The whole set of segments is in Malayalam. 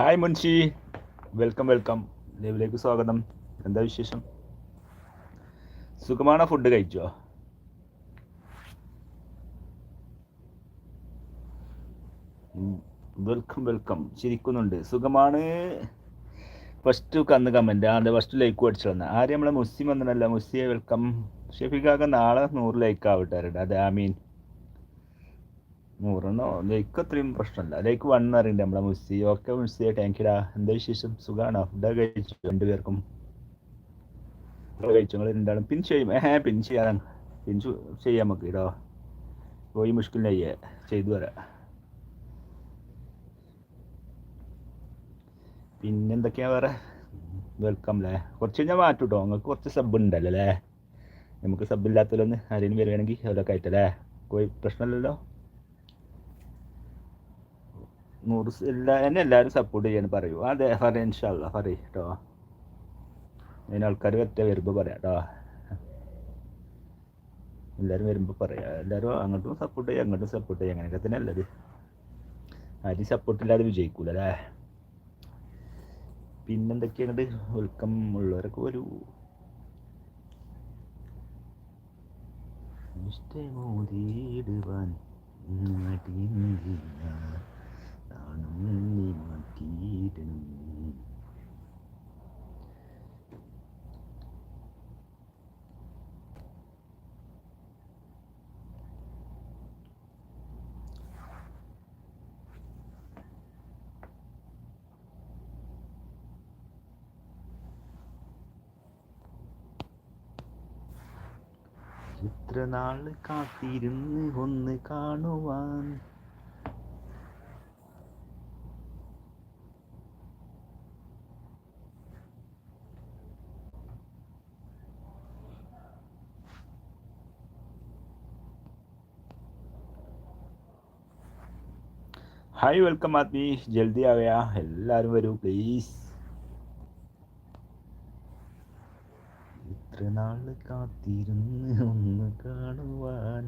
ഹായ് മുൻഷി വെൽക്കം വെൽക്കം ലൈവിലേക്ക് സ്വാഗതം. എന്താ വിശേഷം? സുഖമാണോ ഫുഡ് കഴിച്ചോ? വെൽക്കം വെൽക്കം ചിരിക്കുന്നുണ്ട്. സുഖമാണ്. ഫസ്റ്റ് കന്ന് കമന്റ് ആണ്ട് ഫസ്റ്റ് ലൈക്ക് അടിച്ചു തന്നെ. ആരും നമ്മളെ മുസ്ലിം വന്നിട്ടല്ല? മുസ്സിയെ വെൽക്കം ഷെഫിക്കാക്ക നാളെ നൂറ് ലൈക്ക് ആവട്ടെ അത് ആമീൻ നൂറെണ്ണോ ലൈക്ക് അത്രയും പ്രശ്നമല്ല ലൈക്ക് വൺ എന്ന് അറിയണ്ടേ നമ്മളെ മുസ്സി. ഓക്കെ മുസ്സി താങ്ക് യുടാ എന്താ വിശേഷം? സുഖാണോ? ഫുഡ് കഴിച്ചു? രണ്ടുപേർക്കും? കഴിച്ചു? നിങ്ങൾ രണ്ടാളും? പിൻ ചെയ്യും. ഏഹ് പിൻ ചെയ്യാൻ പിൻ ചെയ്യാം നമുക്ക്. കേട്ടോ പോയി മുഷ്കിലായി ചെയ്തു വരാം പിന്നെന്തൊക്കെയാ വേറെ? വെൽക്കം അല്ലേ കുറച്ച് കഴിഞ്ഞാൽ മാറ്റും കേട്ടോ നിങ്ങൾക്ക് കുറച്ച് സബ് ഉണ്ടല്ലോ അല്ലേ നമുക്ക് സബ് ഇല്ലാത്തതിലൊന്ന് ആരെങ്കിലും വരുവാണെങ്കിൽ അതിലൊക്കെ ആയിട്ടല്ലേ പോയി പ്രശ്നമില്ലല്ലോ നൂറ് എന്നെ എല്ലാവരും സപ്പോർട്ട് ചെയ്യാൻ പറയൂ. അതെ പറയാം ഇൻഷാല്ല പറയും കേട്ടോ അതിന് ആൾക്കാർ വെറ്റ വരുമ്പോൾ പറയാം കേട്ടോ എല്ലാവരും വരുമ്പോൾ പറയാം. എല്ലാവരും അങ്ങോട്ടും സപ്പോർട്ട് ചെയ്യാം അങ്ങോട്ടും സപ്പോർട്ട് ചെയ്യാം. അങ്ങനെയൊക്കെ തന്നെ അല്ലത് ആരും സപ്പോർട്ട് ഇല്ലാതെ വിജയിക്കൂല അല്ലേ? പിന്നെന്തൊക്കെയാണ് വെൽക്കം ഉള്ളവരൊക്കെ വരൂ. ഇഷ്ടമോതിടുവാൻ മടിയുന്നില്ല. ഇത്ര നാൾ കാത്തിരുന്ന് ഒന്ന് കാണുവാൻ ഹായ് വെൽക്കം ആത്മി ജൽദി ആവയാ. എല്ലാവരും വരൂ പ്ലീസ് ഇത്ര നാൾ കാത്തിരുന്ന് ഒന്ന് കാണുവാൻ.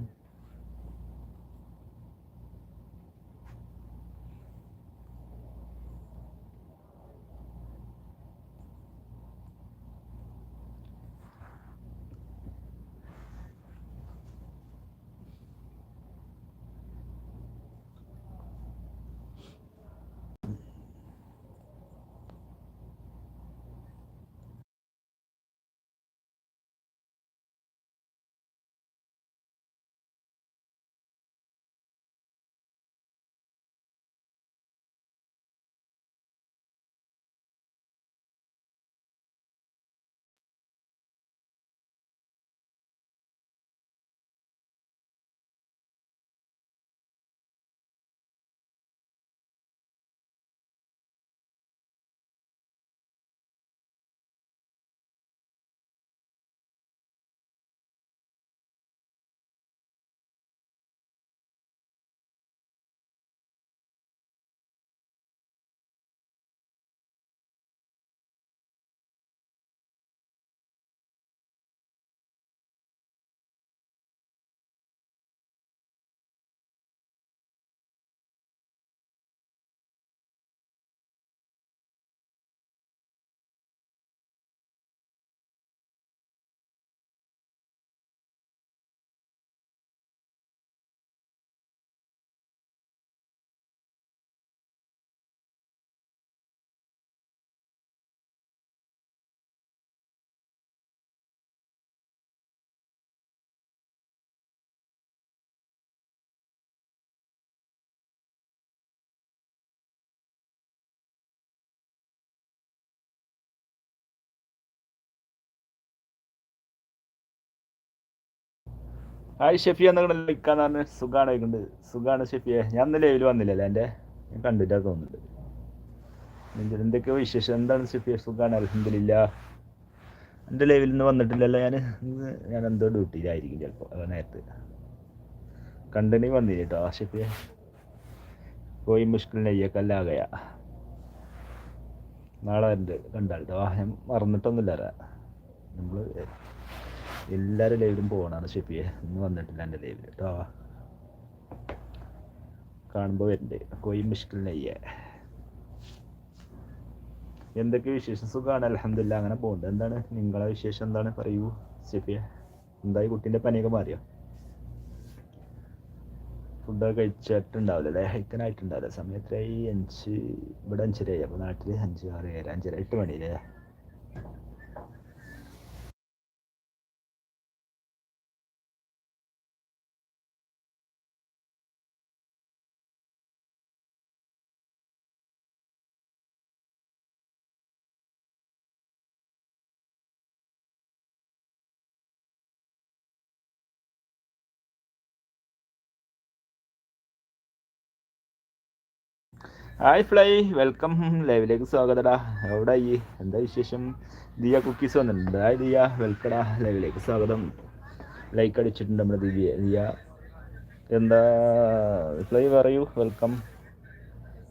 ഹായ് ഷെഫി എന്നങ്ങനെ വിളിക്കാന്ന് പറഞ്ഞ് സുഖാണ് ഉണ്ട് സുഖാണ് ഷെഫിയെ ഞാൻ ഇന്ന് ലൈവിൽ വന്നില്ലല്ലേ എന്റെ? ഞാൻ കണ്ടിട്ടാ തോന്നുന്നുണ്ട് എന്ത് എന്തൊക്കെയോ വിശേഷം. എന്താണ് ഷെഫിയെ സുഖാണ് അലഹമില്ല എന്റെ ലൈവിൽ നിന്ന് വന്നിട്ടില്ലല്ലോ ഞാൻ ഞാൻ എന്തോ ഡ്യൂട്ടിയിലായിരിക്കും ചിലപ്പോൾ നേരത്ത്. കണ്ടനി വന്നില്ല കേട്ടോ ആ ഷെഫിയെ പോയി മുഷ്കിൽ നെയ്യക്കല്ലാകയാ നാളെ എന്റെ കണ്ടാൽ കേട്ടോ ഞാൻ മറന്നിട്ടൊന്നുമില്ല നമ്മൾ എല്ലാവരും ലൈവിലും പോകണാണ് ഷെഫിയെ. ഇന്ന് വന്നിട്ടില്ല എന്റെ ലൈവിൽ കേട്ടോ കാണുമ്പോൾ വരുന്നുണ്ട് കോയി മുഷ്കിൽ നെയ്യേ. എന്തൊക്കെ വിശേഷം? സുഖമാണ് അലഹമില്ല അങ്ങനെ പോകുന്നുണ്ട് എന്താണ്? നിങ്ങളെ വിശേഷം എന്താണ്? പറയൂ ഷെഫിയ. എന്തായി? കുട്ടീന്റെ പനിയൊക്കെ മാറിയോ? ഫുഡൊക്കെ കഴിച്ചിട്ടുണ്ടാവില്ല അല്ലേ? ഹൈക്കനായിട്ടുണ്ടാവില്ല സമയത്തായി അഞ്ച് ഇവിടെ അഞ്ചരയായി. അപ്പോൾ നാട്ടിൽ അഞ്ച് ആറ് ഏഴ് അഞ്ചര എട്ട് മണിയില്ലേ? ഹായ് ഫ്ലൈ വെൽക്കം ലൈവിലേക്ക് സ്വാഗതടാ. എവിടെ ഈ എന്താ വിശേഷം? ദിയ കുക്കീസ് വന്നിട്ടുണ്ട്. ഹായ് ദിയ. വെൽക്കടാ ലൈവിലേക്ക് സ്വാഗതം. ലൈക്ക് അടിച്ചിട്ടുണ്ട് നമ്മുടെ ദിവ്യ. ദിയ എന്താ? ഫ്ലൈ പറയൂ വെൽക്കം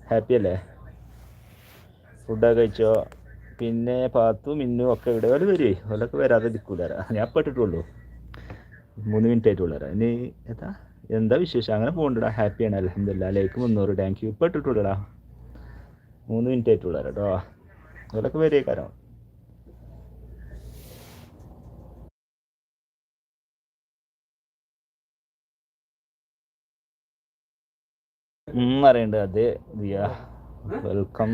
ഹാപ്പി അല്ലേ? ഫുഡൊക്കെ കഴിച്ചോ? പിന്നെ പാത്തു മിന്നു ഒക്കെ ഇവിടെ. അവർ വരുവേ ഓലൊക്കെ വരാതെ നിൽക്കൂല ഞാൻ പെട്ടിട്ടുള്ളൂ മൂന്ന് മിനിറ്റ് ആയിട്ടുള്ളൂ. ഇനി എന്താ എന്താ വിശേഷം? അങ്ങനെ പോകണ്ടടാ ഹാപ്പിയാണ് അലഹമില്ല ലൈക്ക് മുന്നൂറ്. താങ്ക് യു ഇപ്പം ഇട്ടിട്ടുള്ളടാ മൂന്ന് മിനിറ്റ് ആയിട്ടുള്ള കേട്ടോ അതൊക്കെ വരേ കാരം അറിയണ്ട് അതെ. വെൽക്കം